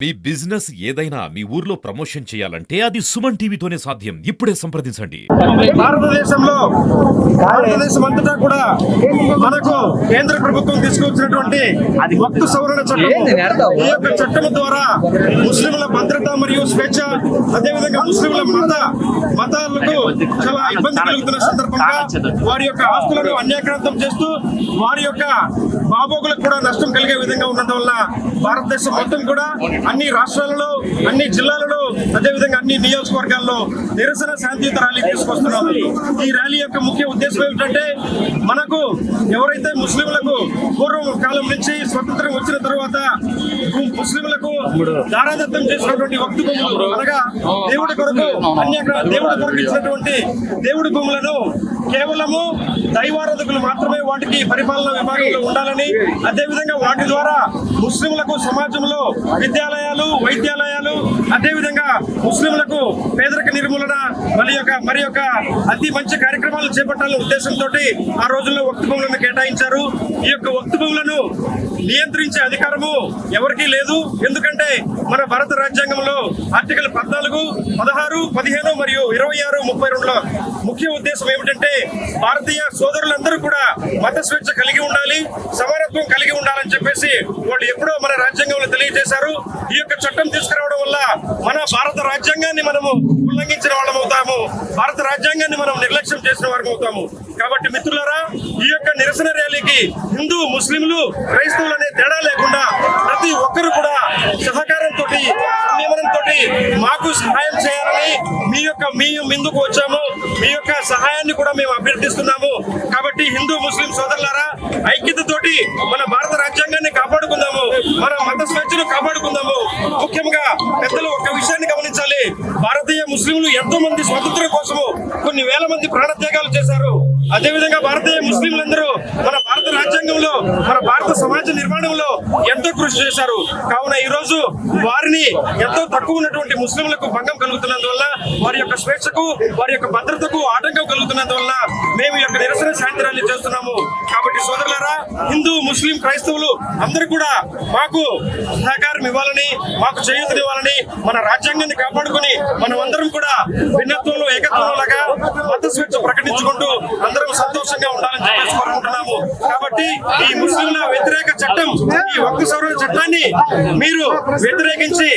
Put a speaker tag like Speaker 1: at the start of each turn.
Speaker 1: మీ business ఏదైనా మీ ఊర్లో promotion చేయాలంటే అది సుమన్ టీవీతోనే సాధ్యం. ఇప్పుడే సంప్రదించండి.
Speaker 2: భారతదేశంలో భారతదేశం అంతటా కూడా మనకు కేంద్ర ప్రభుత్వం తీసుకొచ్చినటువంటి వక్తు సవరణ చట్టం ఈ యొక్క చట్టం ద్వారా ముస్లింల భద్రత మరియు స్వేచ్ఛ అదేవిధంగా ముస్లింల మత మతాలకు చాలా ఇబ్బంది కలుగుతున్న సందర్భంగా వారి యొక్క ఆస్తులను అన్యాక్రాంతం చేస్తూ వారి యొక్క బాబోగులకు కూడా నష్టం కలిగే విధంగా ఉండటం వల్ల భారతదేశం మొత్తం కూడా అన్ని రాష్ట్రాలలో అన్ని జిల్లాలలో అదేవిధంగా అన్ని నియోజకవర్గాల్లో నిరసన శాంతియుత ర్యాలీ తీసుకొస్తున్నాము ఈ ర్యాలీ యొక్క ముఖ్య ఉద్దేశం ఏమిటంటే మనకు ఎవరైతే ముస్లింలకు పూర్వం కాలం నుంచి స్వతంత్రం వచ్చిన తర్వాత ముస్లింలకు దారాదత్తం చేసినటువంటి భక్తి భూములు అనగా దేవుడి కొరకు అన్యగ్ర దేవుడి కొరకు ఇచ్చినటువంటి దేవుడి భూములను కేవలము దైవారాధకులు మాత్రమే వాటికి పరిపాలన విభాగంలో ఉండాలని అదేవిధంగా వాటి ద్వారా ముస్లింలకు సమాజంలో విద్యాలయాలు వైద్యాలయాలు అదేవిధంగా ముస్లింలకు పేదరిక నిర్మూలన మరి యొక్క మరి యొక్క అతి మంచి కార్యక్రమాలు చేపట్టాలనే ఉద్దేశంతో ఆ రోజుల్లో వక్త భూములను కేటాయించారు. ఈ యొక్క వక్త భూములను నియంత్రించే అధికారము ఎవరికీ లేదు. ఎందుకంటే మన భారత రాజ్యాంగంలో ఆర్టికల్ పద్నాలుగు పదహారు పదిహేను మరియు ఇరవై ఆరు ముప్పై రెండులో ముఖ్య ఉద్దేశం ఏమిటంటే భారతీయ సోదరులందరూ కూడా మత స్వేచ్ఛ కలిగి ఉండాలి సమానత్వం కలిగి ఉండాలని చెప్పేసి వాళ్ళు ఎప్పుడో మన రాజ్యాంగంలో తెలియజేశారు. ఈ యొక్క చట్టం తీసుకురావడం వల్ల మన భారత రాజ్యాంగాన్ని మనము ఉల్లంఘించిన వాళ్ళం అవుతాము భారత రాజ్యాంగాన్ని మనం నిర్లక్ష్యం చేసిన వారం అవుతాము. కాబట్టి మిత్రులారా ఈ యొక్క నిరసన ర్యాలీకి హిందూ ముస్లింలు క్రైస్తవులు అనే తేడా లేకుండా ప్రతి ఒక్కరు కూడా ముందుకు వచ్చాము మీ యొక్క సహాయాన్ని కూడా మేము అభ్యర్థిస్తున్నాము. కాబట్టి హిందూ ముస్లిం సోదరులారా ఐక్యతతోటి మన భారత రాజ్యాంగాన్ని కాపాడుకుందాము. మన మత స్వేచ్ఛను కాపాడుకుందాము. ముఖ్యంగా పెద్దలు ఒక విషయాన్ని గమనించాలి. భారతీయ ముస్లింలు ఎంతో మంది స్వతంత్రం కోసము కొన్ని వేల మంది ప్రాణత్యాగాలు చేశారు. అదేవిధంగా భారతీయ ముస్లింలందరూ మన భారత రాజ్యాంగంలో మన భారత సమాజ నిర్మాణంలో ఎంతో కృషి చేశారు. కావున ఈ రోజు వారిని ఎంతో తక్కువ ఉన్నటువంటి ముస్లింలకు భంగం కలుగుతున్నందువల్ల వారి యొక్క స్వేచ్ఛకు వారి యొక్క భద్రతకు ఆటంకం కలుగుతున్నందువల్ల మేము యొక్క నిరసన శాంతి ర్యాలీ చేస్తున్నాము. కాబట్టి సోదరులారా హిందూ ముస్లిం క్రైస్తవులు అందరూ కూడా మాకు సహకారం ఇవ్వాలని మాకు చేయూతనివ్వాలని మన రాజ్యాంగాన్ని కాపాడుకొని మనం అందరం కూడా భిన్నత్వంలో ఏకత్వంలో లాగా స్వేచ్ఛ ప్రకటించుకుంటూ అందరం సంతోషంగా ఉండాలని చెప్పేసి కోరుకుంటున్నాము. కాబట్టి ఈ ముస్లింల వ్యతిరేక చట్టం ఈ ఒక్క సవరణ చట్టాన్ని మీరు వ్యతిరేకించి